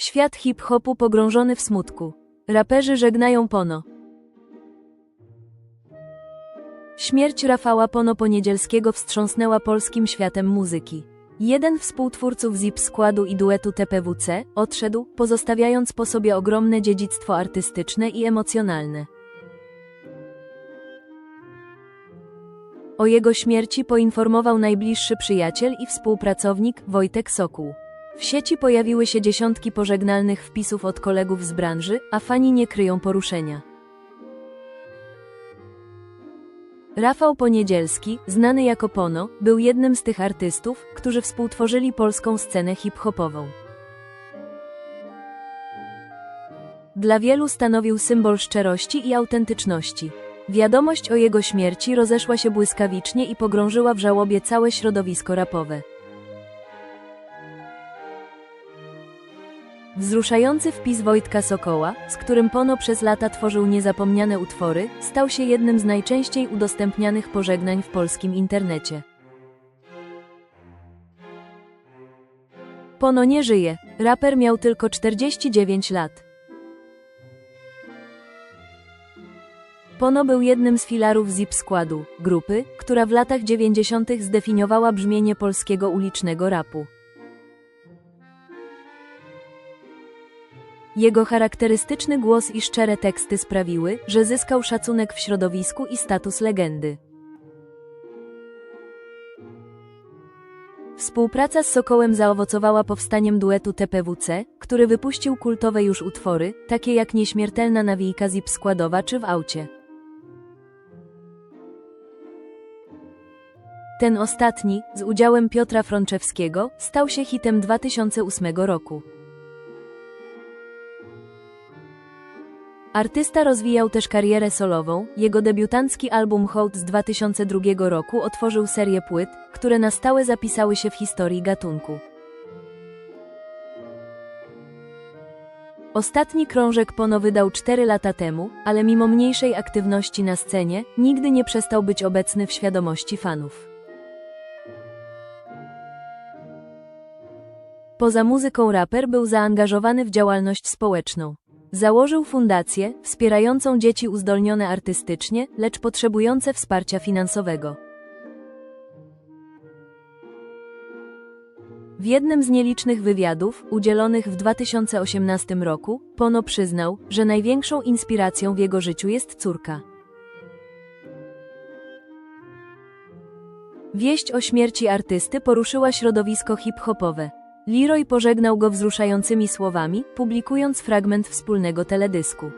Świat hip-hopu pogrążony w smutku. Raperzy żegnają Pono. Śmierć Rafała Pono Poniedzielskiego wstrząsnęła polskim światem muzyki. Jeden współtwórców ZIP składu i duetu TPWC odszedł, pozostawiając po sobie ogromne dziedzictwo artystyczne i emocjonalne. O jego śmierci poinformował najbliższy przyjaciel i współpracownik Wojtek Sokół. W sieci pojawiły się dziesiątki pożegnalnych wpisów od kolegów z branży, a fani nie kryją poruszenia. Rafał Poniedzielski, znany jako Pono, był jednym z tych artystów, którzy współtworzyli polską scenę hip-hopową. Dla wielu stanowił symbol szczerości i autentyczności. Wiadomość o jego śmierci rozeszła się błyskawicznie i pogrążyła w żałobie całe środowisko rapowe. Wzruszający wpis Wojtka Sokoła, z którym Pono przez lata tworzył niezapomniane utwory, stał się jednym z najczęściej udostępnianych pożegnań w polskim internecie. Pono nie żyje. Raper miał tylko 49 lat. Pono był jednym z filarów ZIP składu, grupy, która w latach 90. zdefiniowała brzmienie polskiego ulicznego rapu. Jego charakterystyczny głos i szczere teksty sprawiły, że zyskał szacunek w środowisku i status legendy. Współpraca z Sokołem zaowocowała powstaniem duetu TPWC, który wypuścił kultowe już utwory, takie jak Nieśmiertelna nawijka zip składowa czy w aucie. Ten ostatni, z udziałem Piotra Frączewskiego, stał się hitem 2008 roku. Artysta rozwijał też karierę solową, jego debiutancki album Hołd z 2002 roku otworzył serię płyt, które na stałe zapisały się w historii gatunku. Ostatni krążek Pono wydał 4 lata temu, ale mimo mniejszej aktywności na scenie, nigdy nie przestał być obecny w świadomości fanów. Poza muzyką raper był zaangażowany w działalność społeczną. Założył fundację wspierającą dzieci uzdolnione artystycznie, lecz potrzebujące wsparcia finansowego. W jednym z nielicznych wywiadów, udzielonych w 2018 roku, Pono przyznał, że największą inspiracją w jego życiu jest córka. Wieść o śmierci artysty poruszyła środowisko hip-hopowe. Leroy pożegnał go wzruszającymi słowami, publikując fragment wspólnego teledysku.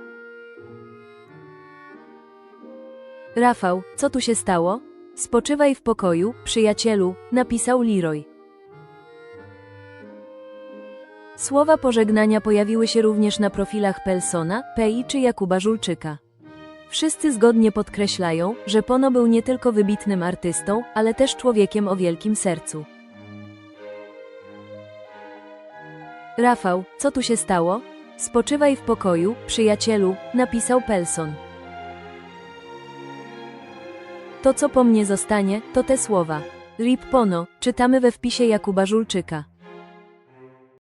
Rafał, co tu się stało? Spoczywaj w pokoju, przyjacielu, napisał Leroy. Słowa pożegnania pojawiły się również na profilach Pelsona, Pei czy Jakuba Żulczyka. Wszyscy zgodnie podkreślają, że Pono był nie tylko wybitnym artystą, ale też człowiekiem o wielkim sercu. Rafał, co tu się stało? Spoczywaj w pokoju, przyjacielu, napisał Pelson. To co po mnie zostanie, to te słowa. Rip Pono, czytamy we wpisie Jakuba Żulczyka.